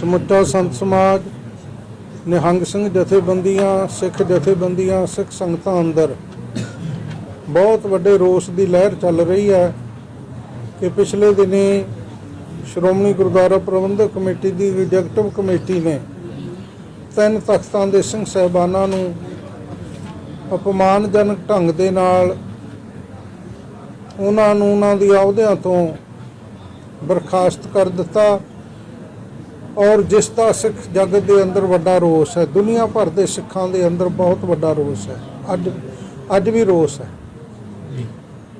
ਸਮੁੱਚਾ ਸੰਤ ਸਮਾਜ, ਨਿਹੰਗ ਸਿੰਘ ਜਥੇਬੰਦੀਆਂ, ਸਿੱਖ ਜਥੇਬੰਦੀਆਂ, ਸਿੱਖ ਸੰਗਤਾਂ ਅੰਦਰ। ਬਹੁਤ ਵੱਡੇ ਰੋਸ ਦੀ ਲਹਿਰ ਚੱਲ ਰਹੀ ਹੈ ਕਿ ਪਿਛਲੇ ਦਿਨੀ ਸ਼੍ਰੋਮਣੀ ਗੁਰਦੁਆਰਾ ਪ੍ਰਬੰਧਕ ਕਮੇਟੀ ਦੀ ਐਗਜ਼ੈਕਟਿਵ ਕਮੇਟੀ ਨੇ ਤਿੰਨ ਤਖਤਾਂ ਦੇ ਸਿੰਘ ਸਹਿਬਾਨਾਂ ਨੂੰ ਅਪਮਾਨਜਨਕ ਢੰਗ ਦੇ ਨਾਲ ਉਹਨਾਂ ਨੂੰ ਉਹਨਾਂ ਦੀ ਅਹੁਦਿਆਂ ਤੋਂ ਬਰਖਾਸਤ ਕਰ ਦਿੱਤਾ। ਔਰ ਜਿਸ ਦਾ ਸਿੱਖ ਜਗਤ ਦੇ ਅੰਦਰ ਵੱਡਾ ਰੋਸ ਹੈ ਦੁਨੀਆ ਭਰ ਦੇ ਸਿੱਖਾਂ ਦੇ ਅੰਦਰ ਬਹੁਤ ਵੱਡਾ ਰੋਸ ਹੈ। ਅੱਜ ਅੱਜ ਵੀ ਰੋਸ ਹੈ।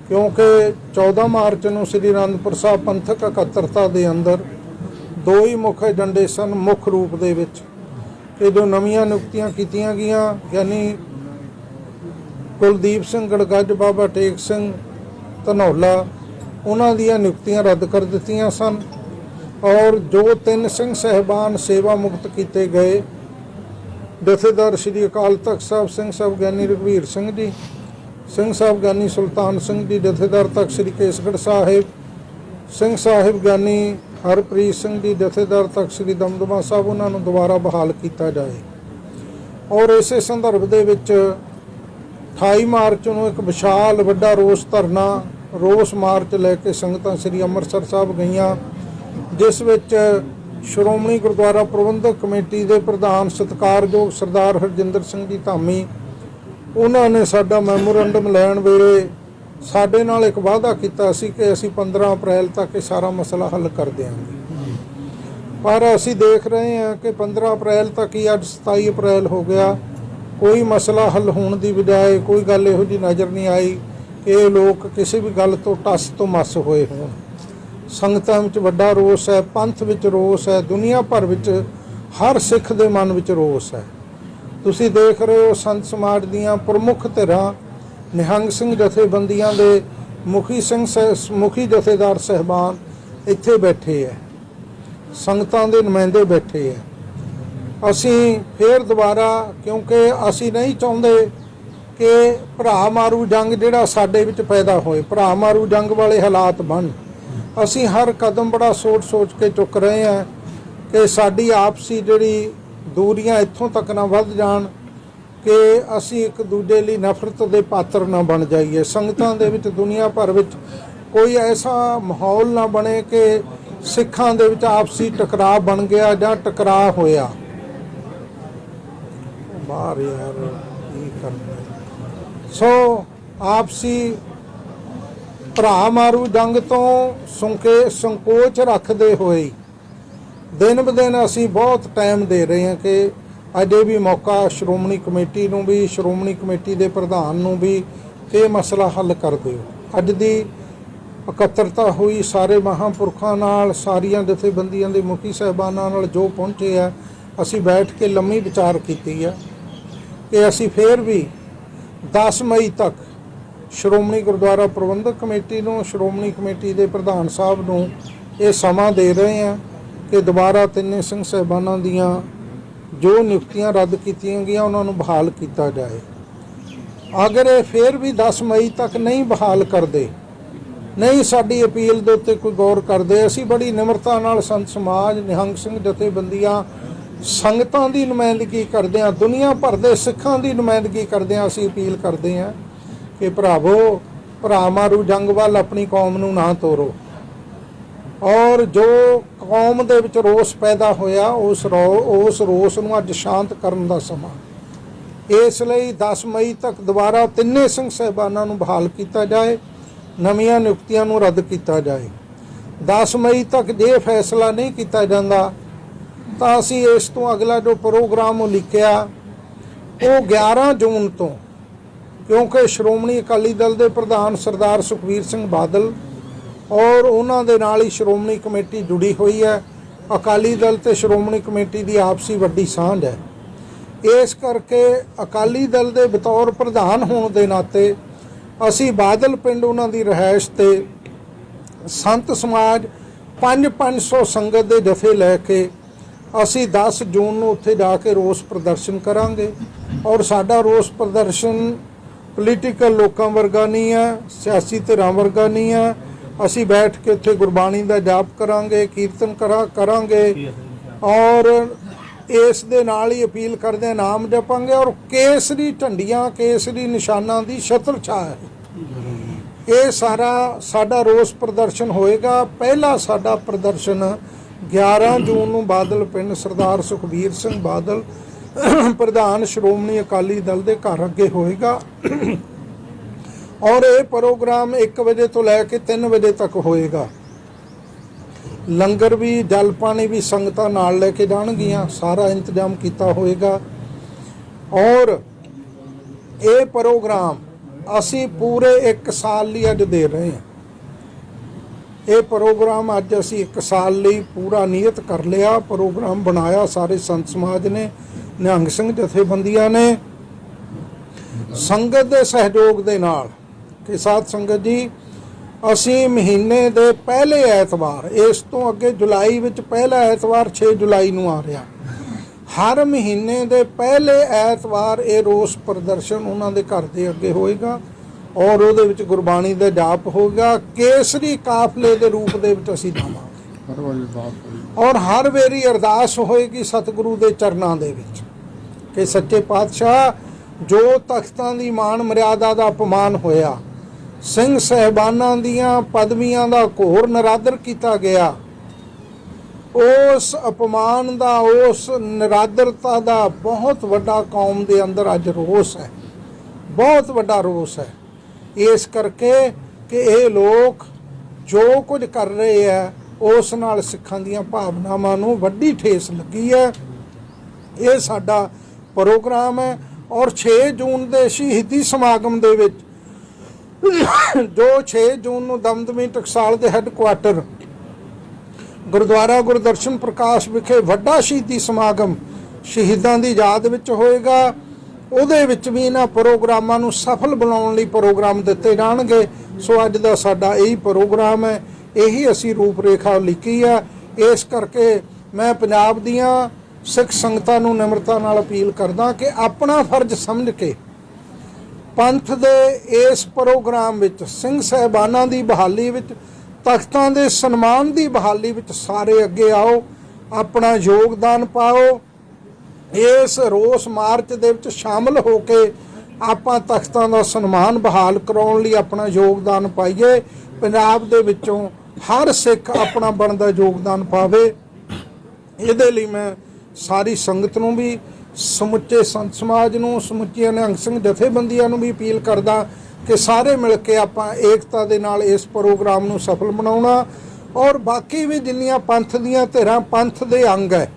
ਕਿਉਂਕਿ 14 ਮਾਰਚ ਨੂੰ ਸ੍ਰੀ ਅਨੰਦਪੁਰ ਸਾਹਿਬ ਪੰਥਕ ਇਕੱਤਰਤਾ ਦੇ ਅੰਦਰ ਦੋ ਹੀ ਮੁੱਖ ਏਜੰਡੇ ਸਨ ਮੁੱਖ ਰੂਪ ਦੇ ਵਿੱਚ। ਕਿ ਜੋ ਨਵੀਆਂ ਨਿਯੁਕਤੀਆਂ ਕੀਤੀਆਂ ਗਈਆਂ ਯਾਨੀ ਕੁਲਦੀਪ ਸਿੰਘ ਗੜਗੱਜ ਬਾਬਾ ਟੇਕ ਸਿੰਘ ਧਨੌਲਾ ਉਹਨਾਂ ਦੀਆਂ ਨਿਯੁਕਤੀਆਂ ਰੱਦ ਕਰ ਦਿੱਤੀਆਂ ਸਨ। ਔਰ ਜੋ ਤਿੰਨ ਸਿੰਘ ਸਹਿਬਾਨ ਸੇਵਾ ਮੁਕਤ ਕੀਤੇ ਗਏ, ਜਥੇਦਾਰ ਸ੍ਰੀ ਅਕਾਲ ਤਖਤ ਸਾਹਿਬ, ਸਿੰਘ ਸਾਹਿਬ ਗਿਆਨੀ ਰਘਵੀਰ ਸਿੰਘ ਜੀ, ਸਿੰਘ ਸਾਹਿਬ ਗਿਆਨੀ ਸੁਲਤਾਨ ਸਿੰਘ ਜੀ, ਜਥੇਦਾਰ ਤਖਤ ਸ੍ਰੀ ਕੇਸਗੜ੍ਹ ਸਾਹਿਬ, ਸਿੰਘ ਸਾਹਿਬ ਗਿਆਨੀ ਹਰਪ੍ਰੀਤ ਸਿੰਘ ਜੀ, ਜਥੇਦਾਰ ਤਖਤ ਸ੍ਰੀ ਦਮਦਮਾ ਸਾਹਿਬ, ਉਹਨਾਂ ਨੂੰ ਦੁਬਾਰਾ ਬਹਾਲ ਕੀਤਾ ਜਾਏ। ਔਰ ਇਸੇ ਸੰਦਰਭ ਦੇ ਵਿੱਚ 28 ਮਾਰਚ ਨੂੰ ਇੱਕ ਵਿਸ਼ਾਲ ਵੱਡਾ ਰੋਸ ਧਰਨਾ, ਰੋਸ ਮਾਰਚ ਲੈ ਕੇ ਸੰਗਤਾਂ ਸ੍ਰੀ ਅੰਮ੍ਰਿਤਸਰ ਸਾਹਿਬ ਗਈਆਂ। ਜਿਸ ਵਿੱਚ ਸ਼੍ਰੋਮਣੀ ਗੁਰਦੁਆਰਾ ਪ੍ਰਬੰਧਕ ਕਮੇਟੀ ਦੇ ਪ੍ਰਧਾਨ ਸਤਿਕਾਰਯੋਗ ਸਰਦਾਰ ਹਰਜਿੰਦਰ ਸਿੰਘ ਜੀ ਧਾਮੀ, ਉਹਨਾਂ ਨੇ ਸਾਡਾ ਮੈਮੋਰੰਡਮ ਲੈਣ ਵੇਲੇ ਸਾਡੇ ਨਾਲ ਇੱਕ ਵਾਅਦਾ ਕੀਤਾ ਸੀ ਕਿ ਅਸੀਂ 15 ਅਪ੍ਰੈਲ ਤੱਕ ਇਹ ਸਾਰਾ ਮਸਲਾ ਹੱਲ ਕਰ ਦਿਆਂਗੇ। ਪਰ ਅਸੀਂ ਦੇਖ ਰਹੇ ਹਾਂ ਕਿ 15 ਅਪ੍ਰੈਲ ਤੱਕ ਹੀ ਅੱਜ 27 ਅਪ੍ਰੈਲ ਹੋ ਗਿਆ। ਕੋਈ ਮਸਲਾ ਹੱਲ ਹੋਣ ਦੀ ਬਜਾਏ ਕੋਈ ਗੱਲ ਇਹੋ ਜੀ ਨਜ਼ਰ ਨਹੀਂ ਆਈ ਕਿ ਇਹ ਲੋਕ ਕਿਸੇ ਵੀ ਗੱਲ ਤੋਂ ਟਸ ਤੋਂ ਮਸ ਹੋਏ ਹੋਣ। ਸੰਗਤਾਂ ਵਿੱਚ ਵੱਡਾ ਰੋਸ ਹੈ, ਪੰਥ ਵਿੱਚ ਰੋਸ ਹੈ, ਦੁਨੀਆ ਭਰ ਵਿੱਚ ਹਰ ਸਿੱਖ ਦੇ ਮਨ ਵਿੱਚ ਰੋਸ ਹੈ। ਤੁਸੀਂ ਦੇਖ ਰਹੇ ਹੋ ਸੰਤ ਸਮਾਜ ਦੀਆਂ ਪ੍ਰਮੁੱਖ ਧਿਰਾਂ, ਨਿਹੰਗ ਸਿੰਘ ਜਥੇਬੰਦੀਆਂ ਦੇ ਮੁਖੀ ਸਿੰਘ ਸਹਿ- ਮੁਖੀ ਜਥੇਦਾਰ ਸਹਿਬਾਨ ਇੱਥੇ ਬੈਠੇ ਹੈ। ਸੰਗਤਾਂ ਦੇ ਨੁਮਾਇੰਦੇ ਬੈਠੇ ਹੈ। ਅਸੀਂ ਫੇਰ ਦੁਬਾਰਾ, ਕਿਉਂਕਿ ਅਸੀਂ ਨਹੀਂ ਚਾਹੁੰਦੇ ਕਿ ਭਰਾ ਮਾਰੂ ਜੰਗ ਜਿਹੜਾ ਸਾਡੇ ਵਿੱਚ ਪੈਦਾ ਹੋਏ, ਭਰਾ ਮਾਰੂ ਜੰਗ ਵਾਲੇ ਹਾਲਾਤ ਬਣ। ਅਸੀਂ ਹਰ ਕਦਮ ਬੜਾ ਸੋਚ ਸੋਚ ਕੇ ਚੁੱਕ ਰਹੇ ਹਾਂ ਕਿ ਸਾਡੀ ਆਪਸੀ ਜਿਹੜੀ ਦੂਰੀਆਂ ਇੱਥੋਂ ਤੱਕ ਨਾ ਵੱਧ ਜਾਣ ਕਿ ਅਸੀਂ ਇੱਕ ਦੂਜੇ ਲਈ ਨਫ਼ਰਤ ਦੇ ਪਾਤਰ ਨਾ ਬਣ ਜਾਈਏ। ਸੰਗਤਾਂ ਦੇ ਵਿੱਚ, ਦੁਨੀਆ ਭਰ ਵਿੱਚ ਕੋਈ ਐਸਾ ਮਾਹੌਲ ਨਾ ਬਣੇ ਕਿ ਸਿੱਖਾਂ ਦੇ ਵਿੱਚ ਆਪਸੀ ਟਕਰਾਅ ਬਣ ਗਿਆ ਜਾਂ ਟਕਰਾਅ ਹੋਇਆ। ਬਾਹਰ ਯਾਰ, ਕੀ ਕਰਨਾ? ਸੋ, ਆਪਸੀ ਭਰਾ ਮਾਰੂ ਜੰਗ ਤੋਂ ਸੰਕੇ ਸੰਕੋਚ ਰੱਖਦੇ ਹੋਏ। ਦਿਨ ਬ ਦਿਨ ਅਸੀਂ ਬਹੁਤ ਟਾਈਮ ਦੇ ਰਹੇ ਹਾਂ ਕਿ ਅਜੇ ਵੀ ਮੌਕਾ ਸ਼੍ਰੋਮਣੀ ਕਮੇਟੀ ਨੂੰ ਵੀ, ਸ਼੍ਰੋਮਣੀ ਕਮੇਟੀ ਦੇ ਪ੍ਰਧਾਨ ਨੂੰ ਵੀ ਇਹ ਮਸਲਾ ਹੱਲ ਕਰ ਦਿਓ। ਅੱਜ ਦੀ ਇਕੱਤਰਤਾ ਹੋਈ, ਸਾਰੇ ਮਹਾਂਪੁਰਖਾਂ ਨਾਲ, ਸਾਰੀਆਂ ਜਥੇਬੰਦੀਆਂ ਦੇ ਮੁਖੀ ਸਹਿਬਾਨਾਂ ਨਾਲ ਜੋ ਪਹੁੰਚੇ ਆ, ਅਸੀਂ ਬੈਠ ਕੇ ਲੰਮੀ ਵਿਚਾਰ ਕੀਤੀ ਆ ਕਿ ਅਸੀਂ ਫੇਰ ਵੀ 10 ਮਈ ਤੱਕ ਸ਼੍ਰੋਮਣੀ ਗੁਰਦੁਆਰਾ ਪ੍ਰਬੰਧਕ ਕਮੇਟੀ ਨੂੰ, ਸ਼੍ਰੋਮਣੀ ਕਮੇਟੀ ਦੇ ਪ੍ਰਧਾਨ ਸਾਹਿਬ ਨੂੰ ਇਹ ਸਮਾਂ ਦੇ ਰਹੇ ਹਾਂ ਕਿ ਦੁਬਾਰਾ ਤਿੰਨੇ ਸਿੰਘ ਸਹਿਬਾਨਾਂ ਦੀਆਂ ਜੋ ਨਿਯੁਕਤੀਆਂ ਰੱਦ ਕੀਤੀਆਂ ਗਈਆਂ, ਉਹਨਾਂ ਨੂੰ ਬਹਾਲ ਕੀਤਾ ਜਾਏ। ਅਗਰ ਇਹ ਫੇਰ ਵੀ 10 ਮਈ ਤੱਕ ਨਹੀਂ ਬਹਾਲ ਕਰਦੇ, ਨਹੀਂ ਸਾਡੀ ਅਪੀਲ ਦੇ ਉੱਤੇ ਕੋਈ ਗੌਰ ਕਰਦੇ, ਅਸੀਂ ਬੜੀ ਨਿਮਰਤਾ ਨਾਲ ਸੰਤ ਸਮਾਜ, ਨਿਹੰਗ ਸਿੰਘ ਜਥੇਬੰਦੀਆਂ ਸੰਗਤਾਂ ਦੀ ਨੁਮਾਇੰਦਗੀ ਕਰਦੇ ਹਾਂ, ਦੁਨੀਆ ਭਰ ਦੇ ਸਿੱਖਾਂ ਦੀ ਨੁਮਾਇੰਦਗੀ ਕਰਦੇ ਹਾਂ, ਅਸੀਂ ਅਪੀਲ ਕਰਦੇ ਹਾਂ ਕਿ ਭਰਾਵੋ ਭਰਾ ਮਾਰੂ ਜੰਗ ਵੱਲ ਆਪਣੀ ਕੌਮ ਨੂੰ ਨਾ ਤੋਰੋ। ਔਰ ਜੋ ਕੌਮ ਦੇ ਵਿੱਚ ਰੋਸ ਪੈਦਾ ਹੋਇਆ, ਉਸ ਰੋ- ਉਸ ਰੋਸ ਨੂੰ ਅੱਜ ਸ਼ਾਂਤ ਕਰਨ ਦਾ ਸਮਾਂ। ਇਸ ਲਈ 10 ਮਈ ਤੱਕ ਦੁਬਾਰਾ ਤਿੰਨੇ ਸਿੰਘ ਸਹਿਬਾਨਾਂ ਨੂੰ ਬਹਾਲ ਕੀਤਾ ਜਾਏ, ਨਵੀਆਂ ਨਿਯੁਕਤੀਆਂ ਨੂੰ ਰੱਦ ਕੀਤਾ ਜਾਏ। 10 ਮਈ ਤੱਕ ਜੇ ਫੈਸਲਾ ਨਹੀਂ ਕੀਤਾ ਜਾਂਦਾ, ਤਾਂ ਅਸੀਂ ਇਸ ਤੋਂ ਅਗਲਾ ਜੋ ਪ੍ਰੋਗਰਾਮ ਉਹ ਲਿਖਿਆ ਉਹ 11 ਜੂਨ ਤੋਂ ਕਿਉਂਕਿ ਸ਼੍ਰੋਮਣੀ ਅਕਾਲੀ ਦਲ ਦੇ ਪ੍ਰਧਾਨ ਸਰਦਾਰ ਸੁਖਵੀਰ ਸਿੰਘ ਬਾਦਲ ਔਰ ਉਹਨਾਂ ਦੇ ਨਾਲ ਹੀ ਸ਼੍ਰੋਮਣੀ ਕਮੇਟੀ ਜੁੜੀ ਹੋਈ ਹੈ। ਅਕਾਲੀ ਦਲ ਤੇ ਸ਼੍ਰੋਮਣੀ ਕਮੇਟੀ ਦੀ ਆਪਸੀ ਵੱਡੀ ਸਾਂਝ ਹੈ। ਇਸ ਕਰਕੇ ਅਕਾਲੀ ਦਲ ਦੇ ਬਤੌਰ ਪ੍ਰਧਾਨ ਹੋਣ ਦੇ ਨਾਤੇ ਅਸੀਂ ਬਾਦਲ ਪਿੰਡ ਉਹਨਾਂ ਦੀ ਰਹਿائش ਤੇ ਸੰਤ ਸਮਾਜ 5-500 ਸੰਗਤ ਦੇ ਜਥੇ ਲੈ ਕੇ ਅਸੀਂ 10 ਜੂਨ ਨੂੰ ਉੱਥੇ ਜਾ ਕੇ ਰੋਸ ਪ੍ਰਦਰਸ਼ਨ ਕਰਾਂਗੇ। ਔਰ ਸਾਡਾ ਰੋਸ ਪ੍ਰਦਰਸ਼ਨ ਪੋਲੀਟੀਕਲ ਲੋਕਾਂ ਵਰਗਾ ਨਹੀਂ ਹੈ ਸਿਆਸੀ ਧਿਰਾਂ ਵਰਗਾ ਨਹੀਂ ਹੈ। ਅਸੀਂ ਬੈਠ ਕੇ ਉੱਥੇ ਗੁਰਬਾਣੀ ਦਾ ਜਾਪ ਕਰਾਂਗੇ ਕੀਰਤਨ ਕਰਾ ਕਰਾਂਗੇ ਔਰ ਇਸ ਦੇ ਨਾਲ ਹੀ ਅਪੀਲ ਕਰਦੇ ਹਾਂ, ਨਾਮ ਜਪਾਂਗੇ ਔਰ ਕੇਸਰੀ ਢੰਡੀਆਂ ਕੇਸਰੀ ਨਿਸ਼ਾਨਾਂ ਦੀ ਛਤਰ ਛਾ ਹੈ। ਇਹ ਸਾਰਾ ਸਾਡਾ ਰੋਸ ਪ੍ਰਦਰਸ਼ਨ ਹੋਏਗਾ। ਪਹਿਲਾ ਸਾਡਾ ਪ੍ਰਦਰਸ਼ਨ 11 ਜੂਨ ਨੂੰ ਬਾਦਲ ਪਿੰਡ ਸਰਦਾਰ ਸੁਖਬੀਰ ਸਿੰਘ ਬਾਦਲ ਪ੍ਰਧਾਨ ਸ਼੍ਰੋਮਣੀ ਅਕਾਲੀ ਦਲ ਦੇ ਘਰ ਅੱਗੇ ਹੋਏਗਾ। ਔਰ ਇਹ ਪ੍ਰੋਗਰਾਮ 1 ਵਜੇ ਤੋਂ ਲੈ ਕੇ 3 ਵਜੇ ਤੱਕ ਹੋਏਗਾ। ਲੰਗਰ ਵੀ, ਜਲ ਪਾਣੀ ਵੀ ਸੰਗਤਾਂ ਨਾਲ ਲੈ ਕੇ ਜਾਣਗੀਆਂ। ਸਾਰਾ ਇੰਤਜ਼ਾਮ ਕੀਤਾ ਹੋਏਗਾ। ਔਰ ਇਹ ਪ੍ਰੋਗਰਾਮ ਅਸੀਂ ਪੂਰੇ 1 ਸਾਲ ਲਈ ਅੱਜ ਦੇ ਰਹੇ ਹਾਂ। ਇਹ ਪ੍ਰੋਗਰਾਮ ਅੱਜ ਅਸੀਂ 1 ਸਾਲ ਲਈ ਪੂਰਾ ਨਿਯਤ ਕਰ ਲਿਆ। ਪ੍ਰੋਗਰਾਮ ਬਣਾਇਆ ਸਾਰੇ ਸੰਤ ਸਮਾਜ ਨੇ। ਨਿਹੰਗ ਸਿੰਘ ਜਥੇਬੰਦੀਆਂ ਨੇ ਸੰਗਤ ਦੇ ਸਹਿਯੋਗ ਦੇ ਨਾਲ ਕਿ ਸਾਧ ਸੰਗਤ ਜੀ ਅਸੀਂ ਮਹੀਨੇ ਦੇ ਪਹਿਲੇ ਐਤਵਾਰ ਇਸ ਤੋਂ ਅੱਗੇ ਜੁਲਾਈ ਵਿੱਚ ਪਹਿਲਾ ਐਤਵਾਰ 6 ਜੁਲਾਈ ਨੂੰ ਆ ਰਿਹਾ। ਹਰ ਮਹੀਨੇ ਦੇ ਪਹਿਲੇ ਐਤਵਾਰ ਇਹ ਰੋਸ ਪ੍ਰਦਰਸ਼ਨ ਉਹਨਾਂ ਦੇ ਘਰ ਦੇ ਅੱਗੇ ਹੋਏਗਾ ਔਰ ਉਹਦੇ ਵਿੱਚ ਗੁਰਬਾਣੀ ਦਾ ਜਾਪ ਹੋਗਾ ਕੇਸਰੀ ਕਾਫਲੇ ਦੇ ਰੂਪ ਦੇ ਵਿੱਚ ਅਸੀਂ ਜਾਵਾਂਗੇ। ਔਰ ਹਰ ਵੇਰੀ ਅਰਦਾਸ ਹੋਏਗੀ ਸਤਿਗੁਰੂ ਦੇ ਚਰਨਾਂ ਦੇ ਵਿੱਚ। ਕਿ ਸੱਚੇ ਪਾਤਸ਼ਾਹ ਜੋ ਤਖਤਾਂ ਦੀ ਮਾਨ ਮਰਿਆਦਾ ਦਾ ਅਪਮਾਨ ਹੋਇਆ, ਸਿੰਘ ਸਹਿਬਾਨਾਂ ਦੀਆਂ ਪਦਵੀਆਂ ਦਾ ਘੋਰ ਨਰਾਦਰ ਕੀਤਾ ਗਿਆ, ਉਸ ਅਪਮਾਨ ਦਾ, ਉਸ ਨਿਰਾਦਰਤਾ ਦਾ ਬਹੁਤ ਵੱਡਾ ਕੌਮ ਦੇ ਅੰਦਰ ਅੱਜ ਰੋਸ ਹੈ, ਬਹੁਤ ਵੱਡਾ ਰੋਸ ਹੈ। ਇਸ ਕਰਕੇ ਕਿ ਇਹ ਲੋਕ ਜੋ ਕੁਝ ਕਰ ਰਹੇ ਹੈ, ਉਸ ਨਾਲ ਸਿੱਖਾਂ ਦੀਆਂ ਭਾਵਨਾਵਾਂ ਨੂੰ ਵੱਡੀ ਠੇਸ ਲੱਗੀ ਹੈ। ਇਹ ਸਾਡਾ ਪ੍ਰੋਗਰਾਮ ਹੈ ਔਰ 6 ਜੂਨ ਦੇ ਸ਼ਹੀਦੀ ਸਮਾਗਮ ਦੇ ਵਿੱਚ ਜੋ 6 ਜੂਨ ਨੂੰ ਦਮਦਮੀ ਟਕਸਾਲ ਦੇ ਹੈੱਡਕੁਆਟਰ ਗੁਰਦੁਆਰਾ ਗੁਰਦਰਸ਼ਨ ਪ੍ਰਕਾਸ਼ ਵਿਖੇ ਵੱਡਾ ਸ਼ਹੀਦੀ ਸਮਾਗਮ ਸ਼ਹੀਦਾਂ ਦੀ ਯਾਦ ਵਿੱਚ ਹੋਏਗਾ। ਉਹਦੇ ਵਿੱਚ ਵੀ ਇਹਨਾਂ ਪ੍ਰੋਗਰਾਮਾਂ ਨੂੰ ਸਫਲ ਬਣਾਉਣ ਲਈ ਪ੍ਰੋਗਰਾਮ ਦਿੱਤੇ ਜਾਣਗੇ। ਸੋ ਅੱਜ ਦਾ ਸਾਡਾ ਇਹੀ ਪ੍ਰੋਗਰਾਮ ਹੈ। ਇਹੀ ਅਸੀਂ ਰੂਪਰੇਖਾ ਲਿਖੀ ਆ। ਇਸ ਕਰਕੇ ਮੈਂ ਪੰਜਾਬ ਦੀਆਂ ਸਿੱਖ ਸੰਗਤਾਂ ਨੂੰ ਨਿਮਰਤਾ ਨਾਲ ਅਪੀਲ ਕਰਦਾ ਕਿ ਆਪਣਾ ਫਰਜ਼ ਸਮਝ ਕੇ ਪੰਥ ਦੇ ਇਸ ਪ੍ਰੋਗਰਾਮ ਵਿੱਚ, ਸਿੰਘ ਸਹਿਬਾਨਾਂ ਦੀ ਬਹਾਲੀ ਵਿੱਚ, ਤਖਤਾਂ ਦੇ ਸਨਮਾਨ ਦੀ ਬਹਾਲੀ ਵਿੱਚ ਸਾਰੇ ਅੱਗੇ ਆਓ, ਆਪਣਾ ਯੋਗਦਾਨ ਪਾਓ। ਇਸ ਰੋਸ ਮਾਰਚ ਦੇ ਵਿੱਚ ਸ਼ਾਮਲ ਹੋ ਕੇ ਆਪਾਂ ਤਖਤਾਂ ਦਾ ਸਨਮਾਨ ਬਹਾਲ ਕਰਾਉਣ ਲਈ ਆਪਣਾ ਯੋਗਦਾਨ ਪਾਈਏ। ਪੰਜਾਬ ਦੇ ਵਿੱਚੋਂ ਹਰ ਸਿੱਖ ਆਪਣਾ ਬਣਦਾ ਯੋਗਦਾਨ ਪਾਵੇ। ਇਹਦੇ ਲਈ ਮੈਂ ਸਾਰੀ ਸੰਗਤ ਨੂੰ ਵੀ, ਸਮੁੱਚੇ ਸੰਤ ਸਮਾਜ ਨੂੰ, ਸਮੁੱਚੀਆਂ ਨਿਹੰਗ ਸਿੰਘ ਜਥੇਬੰਦੀਆਂ ਨੂੰ ਵੀ ਅਪੀਲ ਕਰਦਾ ਕਿ ਸਾਰੇ ਮਿਲ ਕੇ ਆਪਾਂ ਏਕਤਾ ਦੇ ਨਾਲ ਇਸ ਪ੍ਰੋਗਰਾਮ ਨੂੰ ਸਫਲ ਬਣਾਉਣਾ। ਔਰ ਬਾਕੀ ਵੀ ਜਿੰਨੀਆਂ ਪੰਥ ਦੀਆਂ ਧਿਰਾਂ ਪੰਥ ਦੇ ਅੰਗ ਹੈ,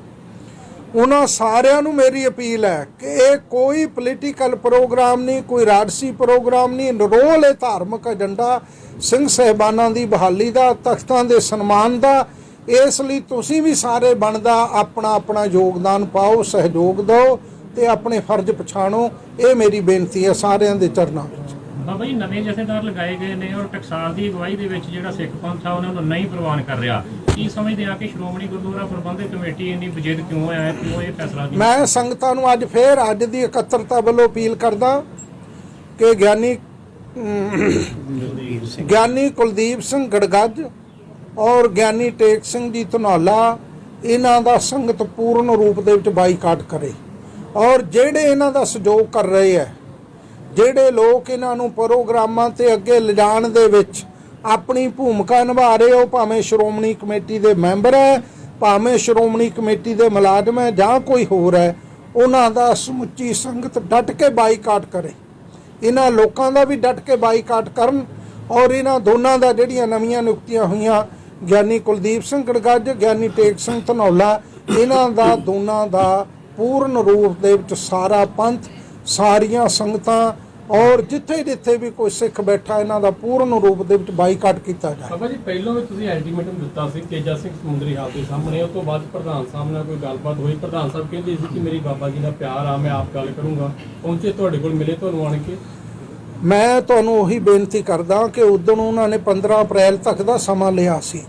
ਉਹਨਾਂ ਸਾਰਿਆਂ ਨੂੰ ਮੇਰੀ ਅਪੀਲ ਹੈ ਕਿ ਇਹ ਕੋਈ ਪੋਲੀਟੀਕਲ ਪ੍ਰੋਗਰਾਮ ਨਹੀਂ, ਕੋਈ ਰਾਜਸੀ ਪ੍ਰੋਗਰਾਮ ਨਹੀਂ ਰੋਲ ਇਹ ਧਾਰਮਿਕ ਏਜੰਡਾ ਸਿੰਘ ਸਹਿਬਾਨਾਂ ਦੀ ਬਹਾਲੀ ਦਾ, ਤਖਤਾਂ ਦੇ ਸਨਮਾਨ ਦਾ ਇਸ ਲਈ ਤੁਸੀਂ ਵੀ ਸਾਰੇ ਬਣਦਾ ਆਪਣਾ ਆਪਣਾ ਯੋਗਦਾਨ ਪਾਓ ਸਹਿਯੋਗ ਦਿਓ ਤੇ ਆਪਣੇ ਫਰਜ਼ ਪਛਾਣੋ। ਇਹ ਮੇਰੀ ਬੇਨਤੀ ਹੈ ਸਾਰਿਆਂ ਦੇ ਚਰਨਾਂ ਵਿੱਚ। ਬਾਬਾ ਜੀ ਨਵੇਂ ਜਥੇਦਾਰ ਲਗਾਏ ਗਏ ਨੇ ਔਰ ਟਕਸਾਲ ਦੀ ਅਗਵਾਈ ਦੇ ਵਿੱਚ ਜਿਹੜਾ ਸਿੱਖ ਪੰਥ ਆ ਉਹਨਾਂ ਨੂੰ ਨਹੀਂ ਪ੍ਰਵਾਨ ਕਰ ਰਿਹਾ। ਕੀ ਸਮਝਦੇ ਆ ਕਿ ਸ਼੍ਰੋਮਣੀ ਗੁਰਦੁਆਰਾ ਪ੍ਰਬੰਧਕ ਕਮੇਟੀ ਇੰਨੀ ਵਜੀਦ ਕਿਉਂ ਹੋਇਆ ਹੈ ਕਿਉਂ ਇਹ ਫੈਸਲਾ ਕੀਤਾ? ਮੈਂ ਸੰਗਤਾਂ ਨੂੰ ਅੱਜ ਫੇਰ ਅੱਜ ਦੀ ਇਕੱਤਰਤਾ ਵੱਲੋਂ ਅਪੀਲ ਕਰਦਾ ਕਿ ਗਿਆਨੀ ਗਿਆਨੀ ਕੁਲਦੀਪ ਸਿੰਘ ਗੜਗੱਜ ਔਰ ਗਿਆਨੀ ਟੇਕ ਸਿੰਘ ਜੀ ਧਨੌਲਾ ਇਹਨਾਂ ਦਾ ਸੰਗਤ ਪੂਰਨ ਰੂਪ ਦੇ ਵਿੱਚ ਬਾਈਕਾਟ ਕਰੇ। ਔਰ ਜਿਹੜੇ ਇਹਨਾਂ ਦਾ ਸਹਿਯੋਗ ਕਰ ਰਹੇ ਹੈ ਜਿਹੜੇ ਲੋਕ ਇਹਨਾਂ ਨੂੰ ਪ੍ਰੋਗਰਾਮਾਂ ਤੇ ਅੱਗੇ ਲਿਜਾਣ ਦੇ ਵਿੱਚ ਆਪਣੀ ਭੂਮਿਕਾ ਨਿਭਾ ਰਹੇ ਹੋ ਭਾਵੇਂ ਸ਼੍ਰੋਮਣੀ ਕਮੇਟੀ ਦੇ ਮੈਂਬਰ ਹੈ ਭਾਵੇਂ ਸ਼੍ਰੋਮਣੀ ਕਮੇਟੀ ਦੇ ਮੁਲਾਜ਼ਮ ਹੈ ਜਾਂ ਕੋਈ ਹੋਰ ਹੈ ਉਹਨਾਂ ਦਾ ਸਮੁੱਚੀ ਸੰਗਤ ਡਟ ਕੇ ਬਾਈਕਾਟ ਕਰੇ। ਇਹਨਾਂ ਲੋਕਾਂ ਦਾ ਵੀ ਡਟ ਕੇ ਬਾਈਕਾਟ ਕਰਨ ਔਰ ਇਹਨਾਂ ਦੋਨਾਂ ਦਾ ਜਿਹੜੀਆਂ ਨਵੀਆਂ ਨਿਯੁਕਤੀਆਂ ਹੋਈਆਂ ਗਿਆਨੀ ਕੁਲਦੀਪ ਸਿੰਘ ਗੜਗੱਜ ਗਿਆਨੀ ਟੇਕ ਸਿੰਘ ਧਨੌਲਾ, ਇਹਨਾਂ ਦਾ, ਦੋਨਾਂ ਦਾ ਪੂਰਨ ਰੂਪ ਦੇ ਵਿੱਚ ਸਾਰਾ ਪੰਥ, ਸਾਰੀਆਂ ਸੰਗਤਾਂ ਔਰ ਜਿੱਥੇ ਜਿੱਥੇ ਵੀ ਕੋਈ ਸਿੱਖ ਬੈਠਾ, ਇਹਨਾਂ ਦਾ ਪੂਰਨ ਰੂਪ ਦੇ ਵਿੱਚ ਬਾਈਕਾਟ ਕੀਤਾ ਜਾਏ। ਬਾਬਾ ਜੀ, ਪਹਿਲਾਂ ਵੀ ਤੁਸੀਂ ਅਲਟੀਮੇਟਮ ਦਿੱਤਾ ਸੀ, ਤੇਜਾ ਸਿੰਘ ਸਮੁੰਦਰੀ ਹਾਲ ਦੇ ਸਾਹਮਣੇ ਉਸ ਤੋਂ ਬਾਅਦ ਪ੍ਰਧਾਨ ਸਾਹਿਬ ਨਾਲ ਕੋਈ ਗੱਲਬਾਤ ਹੋਈ। ਪ੍ਰਧਾਨ ਸਾਹਿਬ ਕਹਿੰਦੇ ਸੀ ਕਿ ਮੇਰੀ ਬਾਬਾ ਜੀ ਦਾ ਪਿਆਰ ਆ, ਮੈਂ ਆਪ ਗੱਲ ਕਰੂੰਗਾ। ਪਹੁੰਚੇ ਤੁਹਾਡੇ ਕੋਲ, ਮਿਲੇ ਤੁਹਾਨੂੰ ਆਣ ਕੇ। ਮੈਂ ਤੁਹਾਨੂੰ ਉਹੀ ਬੇਨਤੀ ਕਰਦਾ ਕਿ ਉਦੋਂ ਉਹਨਾਂ ਨੇ 15 ਅਪ੍ਰੈਲ ਤੱਕ ਦਾ ਸਮਾਂ ਲਿਆ ਸੀ।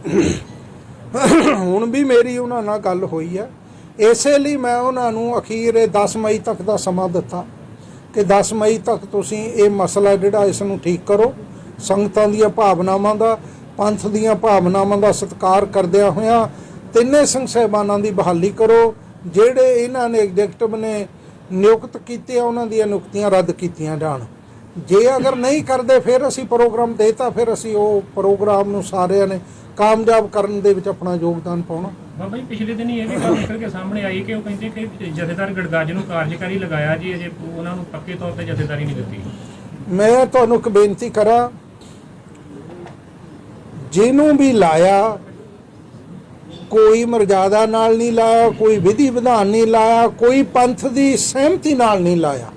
ਹੁਣ ਵੀ ਮੇਰੀ ਉਹਨਾਂ ਨਾਲ ਗੱਲ ਹੋਈ ਹੈ। ਇਸੇ ਲਈ ਮੈਂ ਉਹਨਾਂ ਨੂੰ ਅਖੀਰ ਇਹ 10 ਮਈ ਤੱਕ ਦਾ ਸਮਾਂ ਦਿੱਤਾ ਕਿ 10 ਮਈ ਤੱਕ ਤੁਸੀਂ ਇਹ ਮਸਲਾ ਜਿਹੜਾ ਇਸ ਨੂੰ ਠੀਕ ਕਰੋ। ਸੰਗਤਾਂ ਦੀਆਂ ਭਾਵਨਾਵਾਂ ਦਾ, ਪੰਥ ਦੀਆਂ ਭਾਵਨਾਵਾਂ ਦਾ ਸਤਿਕਾਰ ਕਰਦਿਆਂ ਹੋਇਆਂ ਤਿੰਨੇ ਸਿੰਘ ਸਾਹਿਬਾਨਾਂ ਦੀ ਬਹਾਲੀ ਕਰੋ। ਜਿਹੜੇ ਇਹਨਾਂ ਨੇ ਐਗਜ਼ੈਕਟਿਵ ਨੇ ਨਿਯੁਕਤ ਕੀਤੇ ਉਹਨਾਂ ਦੀਆਂ ਨਿਯੁਕਤੀਆਂ ਰੱਦ ਕੀਤੀਆਂ ਜਾਣ। ਜੇ ਅਗਰ ਨਹੀਂ ਕਰਦੇ ਫਿਰ ਅਸੀਂ ਪ੍ਰੋਗਰਾਮ ਦੇਤਾ ਫਿਰ ਅਸੀਂ ਉਹ ਪ੍ਰੋਗਰਾਮ ਨੂੰ ਸਾਰਿਆਂ ਨੇ ਕਾਮਯਾਬ ਕਰਨ ਦੇ ਵਿੱਚ ਆਪਣਾ ਯੋਗਦਾਨ ਪਾਉਣਾ। ਬਾਬਾ ਜੀ ਪਿਛਲੇ ਦਿਨ ਇਹ ਵੀ ਗੱਲ ਨਿਕਲ ਕੇ ਸਾਹਮਣੇ ਆਈ ਕਿ ਉਹ ਕਹਿੰਦੇ ਕਿ ਜਥੇਦਾਰ ਗੜਗਾਜ ਨੂੰ ਕਾਰਜਕਾਰੀ ਲਗਾਇਆ ਜੀ ਅਜੇ ਉਹਨਾਂ ਨੂੰ ਪੱਕੇ ਤੌਰ ਤੇ ਜਥੇਦਾਰੀ ਨਹੀਂ ਦਿੱਤੀ। ਮੈਂ ਤੁਹਾਨੂੰ ਇੱਕ ਬੇਨਤੀ ਕਰਾਂ ਜਿਹਨੂੰ ਵੀ ਲਾਇਆ ਕੋਈ ਮਰਜ਼ਾਦਾ ਨਾਲ ਨਹੀਂ ਲਾਇਆ ਕੋਈ ਵਿਧੀ ਵਿਧਾਨ ਨਹੀਂ ਲਾਇਆ ਕੋਈ ਪੰਥ ਦੀ ਸਹਿਮਤੀ ਨਾਲ ਨਹੀਂ ਲਾਇਆ।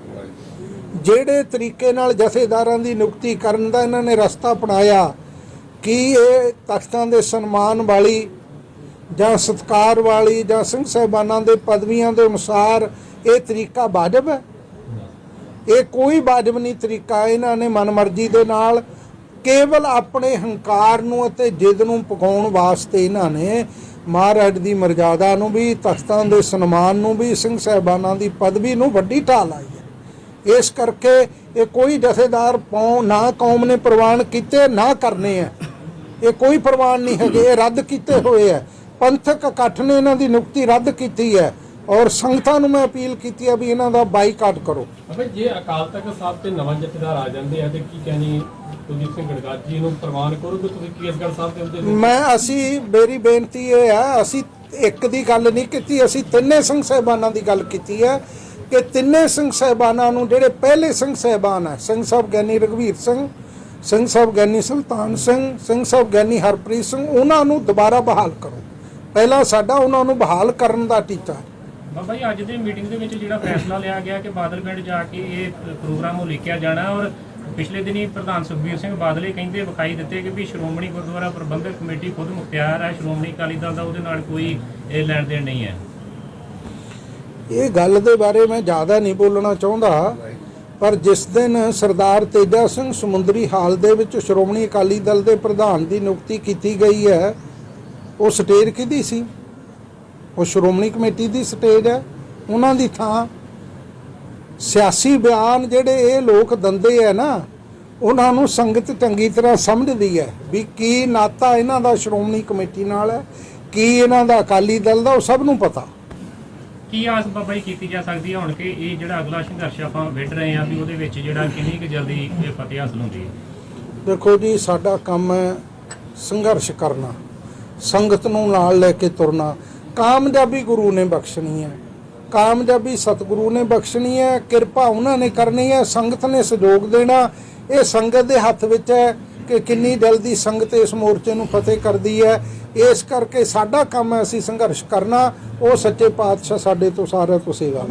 ਜਿਹੜੇ ਤਰੀਕੇ ਨਾਲ ਜਥੇਦਾਰਾਂ ਦੀ ਨਿਯੁਕਤੀ ਕਰਨ ਦਾ ਇਹਨਾਂ ਨੇ ਰਸਤਾ ਅਪਣਾਇਆ, ਕੀ ਇਹ ਤਖਤਾਂ ਦੇ ਸਨਮਾਨ ਵਾਲੀ ਜਾਂ ਸਤਕਾਰ ਵਾਲੀ ਜਾਂ ਸਿੰਘ ਸਾਹਿਬਾਨਾਂ ਦੇ ਪਦਵੀਆਂ ਦੇ ਅਨੁਸਾਰ ਇਹ ਤਰੀਕਾ ਵਾਜਬ ਹੈ? ਇਹ ਕੋਈ ਵਾਜਬ ਨਹੀਂ ਤਰੀਕਾ, ਇਹਨਾਂ ਨੇ ਮਨਮਰਜ਼ੀ ਦੇ ਨਾਲ ਕੇਵਲ ਆਪਣੇ ਹੰਕਾਰ ਨੂੰ ਅਤੇ ਜਿੱਦ ਨੂੰ ਪਕਾਉਣ ਵਾਸਤੇ ਇਹਨਾਂ ਨੇ ਮਹਾਰਾਜ ਦੀ ਮਰਜ਼ਾਦਾ ਨੂੰ ਵੀ, ਤਖਤਾਂ ਦੇ ਸਨਮਾਨ ਨੂੰ ਵੀ, ਸਿੰਘ ਸਾਹਿਬਾਨਾਂ ਦੀ ਪਦਵੀ ਨੂੰ ਵੱਡੀ ਢਾਹ ਲਾਈ ਇਸ ਕਰਕੇ ਇਹ ਕੋਈ ਜਥੇਦਾਰ ਪਾਉ ਨਾ ਕੌਮ ਨੇ ਪ੍ਰਵਾਨ ਕੀਤੇ ਨਾ ਕਰਨੇ ਆ। ਇਹ ਕੋਈ ਪ੍ਰਵਾਨ ਨਹੀਂ ਹੈਗੇ ਇਹ ਰੱਦ ਕੀਤੇ ਹੋਏ ਆ। ਪੰਥਕ ਇਕੱਠ ਨੇ ਇਹਨਾਂ ਦੀ ਨਿਯੁਕਤੀ ਰੱਦ ਕੀਤੀ ਹੈ ਔਰ ਸੰਗਤਾਂ ਨੂੰ ਮੈਂ ਅਪੀਲ ਕੀਤੀ ਹੈ ਵੀ ਇਹਨਾਂ ਦਾ ਬਾਈਕਾਟ ਕਰੋ। ਅਬੇ ਜੇ ਅਕਾਲ ਤਖਤ ਸਾਹਿਬ ਤੇ ਨਵਾਂ ਜਥੇਦਾਰ ਆ ਜਾਂਦੇ ਆ ਤੇ ਕੀ ਕਹਿਣੀ ਕੁਲਦੀਪ ਸਿੰਘ ਗੜਗਾਜ ਜੀ ਨੂੰ ਪ੍ਰਵਾਨ ਕਰੋਗੇ ਤੁਸੀਂ ਕੇਸਗੜ੍ਹ ਸਾਹਿਬ ਦੇ ਹੁੰਦੇ ਮੈਂ ਅਸੀਂ ਮੇਰੀ ਬੇਨਤੀ ਇਹ ਹੈ ਅਸੀਂ ਇੱਕ ਦੀ ਗੱਲ ਨਹੀਂ ਕੀਤੀ ਅਸੀਂ ਤਿੰਨੇ ਸਿੰਘ ਸਾਹਿਬਾਨਾਂ ਦੀ ਗੱਲ ਕੀਤੀ ਹੈ ਕਿ ਤਿੰਨੇ ਸਿੰਘ ਸਾਹਿਬਾਨਾਂ ਨੂੰ ਜਿਹੜੇ ਪਹਿਲੇ ਸਿੰਘ ਸਾਹਿਬਾਨ ਹੈ ਸਿੰਘ ਸਾਹਿਬ ਗਿਆਨੀ ਰਘਵੀਰ ਸਿੰਘ ਸਿੰਘ ਸਾਹਿਬ ਗਿਆਨੀ ਸੁਲਤਾਨ ਸਿੰਘ ਸਿੰਘ ਸਾਹਿਬ ਗਿਆਨੀ ਹਰਪ੍ਰੀਤ ਸਿੰਘ, ਉਹਨਾਂ ਨੂੰ ਦੁਬਾਰਾ ਬਹਾਲ ਕਰੋ। ਪਹਿਲਾਂ ਸਾਡਾ ਉਹਨਾਂ ਨੂੰ ਬਹਾਲ ਕਰਨ ਦਾ ਟੀਚਾ ਬਾਬਾ ਜੀ, ਅੱਜ ਦੀ ਮੀਟਿੰਗ ਦੇ ਵਿੱਚ ਜਿਹੜਾ ਫੈਸਲਾ ਲਿਆ ਗਿਆ ਕਿ ਬਾਦਲ ਪਿੰਡ ਜਾ ਕੇ ਇਹ ਪ੍ਰੋਗਰਾਮ ਉਲੀਕਿਆ ਜਾਣਾ ਔਰ ਪਿਛਲੇ ਦਿਨੀ ਪ੍ਰਧਾਨ ਸੁਖਬੀਰ ਸਿੰਘ ਬਾਦਲ ਇਹ ਕਹਿੰਦੇ, ਵਿਖਾਈ ਦਿੱਤੇ ਕਿ ਵੀ ਸ਼੍ਰੋਮਣੀ ਗੁਰਦੁਆਰਾ ਪ੍ਰਬੰਧਕ ਕਮੇਟੀ ਖੁਦ ਮੁਖਤਿਆਰ ਹੈ, ਸ਼੍ਰੋਮਣੀ ਅਕਾਲੀ ਦਲ ਦਾ ਉਹਦੇ ਨਾਲ ਕੋਈ ਇਹ ਲੈਣ ਦੇਣ ਨਹੀਂ ਹੈ। ਇਹ ਗੱਲ ਦੇ ਬਾਰੇ ਮੈਂ ਜ਼ਿਆਦਾ ਨਹੀਂ ਬੋਲਣਾ ਚਾਹੁੰਦਾ, ਪਰ ਜਿਸ ਦਿਨ ਸਰਦਾਰ ਤੇਜਾ ਸਿੰਘ ਸਮੁੰਦਰੀ ਹਾਲ ਦੇ ਵਿੱਚ ਸ਼੍ਰੋਮਣੀ ਅਕਾਲੀ ਦਲ ਦੇ ਪ੍ਰਧਾਨ ਦੀ ਨਿਯੁਕਤੀ ਕੀਤੀ ਗਈ ਹੈ, ਉਹ ਸਟੇਜ ਕਿਹਦੀ ਸੀ? ਉਹ ਸ਼੍ਰੋਮਣੀ ਕਮੇਟੀ ਦੀ ਸਟੇਜ ਹੈ, ਉਹਨਾਂ ਦੀ ਥਾਂ। ਸਿਆਸੀ ਬਿਆਨ ਜਿਹੜੇ ਇਹ ਲੋਕ ਦਿੰਦੇ ਆ ਨਾ, ਉਹਨਾਂ ਨੂੰ ਸੰਗਤ ਚੰਗੀ ਤਰ੍ਹਾਂ ਸਮਝਦੀ ਹੈ ਵੀ ਕੀ ਨਾਤਾ ਇਹਨਾਂ ਦਾ ਸ਼੍ਰੋਮਣੀ ਕਮੇਟੀ ਨਾਲ ਹੈ, ਕੀ ਇਹਨਾਂ ਦਾ ਅਕਾਲੀ ਦਲ ਦਾ, ਉਹ ਸਭ ਨੂੰ ਪਤਾ। ਕੀ ਆਸ ਬਾਬਾ ਜੀ ਕੀਤੀ ਜਾ ਸਕਦੀ ਹੈ ਹੁਣ ਕਿ ਇਹ ਜਿਹੜਾ ਅਗਲਾ ਸੰਘਰਸ਼ ਆਪਾਂ ਵਿੱਢ ਰਹੇ ਹਾਂ ਵੀ ਉਹਦੇ ਵਿੱਚ ਜਿਹੜਾ ਕਿੰਨੀ ਕੁ ਜਲਦੀ ਇਹ ਫਤਿਹ ਹਾਸਲ ਹੁੰਦੀ ਹੈ? ਦੇਖੋ ਜੀ, ਸਾਡਾ ਕੰਮ ਹੈ ਸੰਘਰਸ਼ ਕਰਨਾ, ਸੰਗਤ ਨੂੰ ਨਾਲ ਲੈ ਕੇ ਤੁਰਨਾ। ਕਾਮਯਾਬੀ ਗੁਰੂ ਨੇ ਬਖਸ਼ਣੀ ਹੈ। ਕਾਮਯਾਬੀ ਸਤਿਗੁਰੂ ਨੇ ਬਖਸ਼ਣੀ ਹੈ, ਕਿਰਪਾ ਉਹਨਾਂ ਨੇ ਕਰਨੀ ਹੈ, ਸੰਗਤ ਨੇ ਸਹਿਯੋਗ ਦੇਣਾ। ਇਹ ਸੰਗਤ ਦੇ ਹੱਥ ਵਿੱਚ ਹੈ। ਕਿ ਕਿੰਨੀ ਜਲਦੀ ਸੰਗਤ ਇਸ ਮੋਰਚੇ ਨੂੰ ਫਤਿਹ ਕਰਦੀ ਹੈ। ਇਸ ਕਰਕੇ ਸਾਡਾ ਕੰਮ ਹੈ ਅਸੀਂ ਸੰਘਰਸ਼ ਕਰਨਾ। ਉਹ ਸੱਚੇ ਪਾਤਸ਼ਾਹ ਸਾਡੇ ਤੋਂ ਸਾਰਿਆਂ ਤੋਂ ਸੇਵਾ।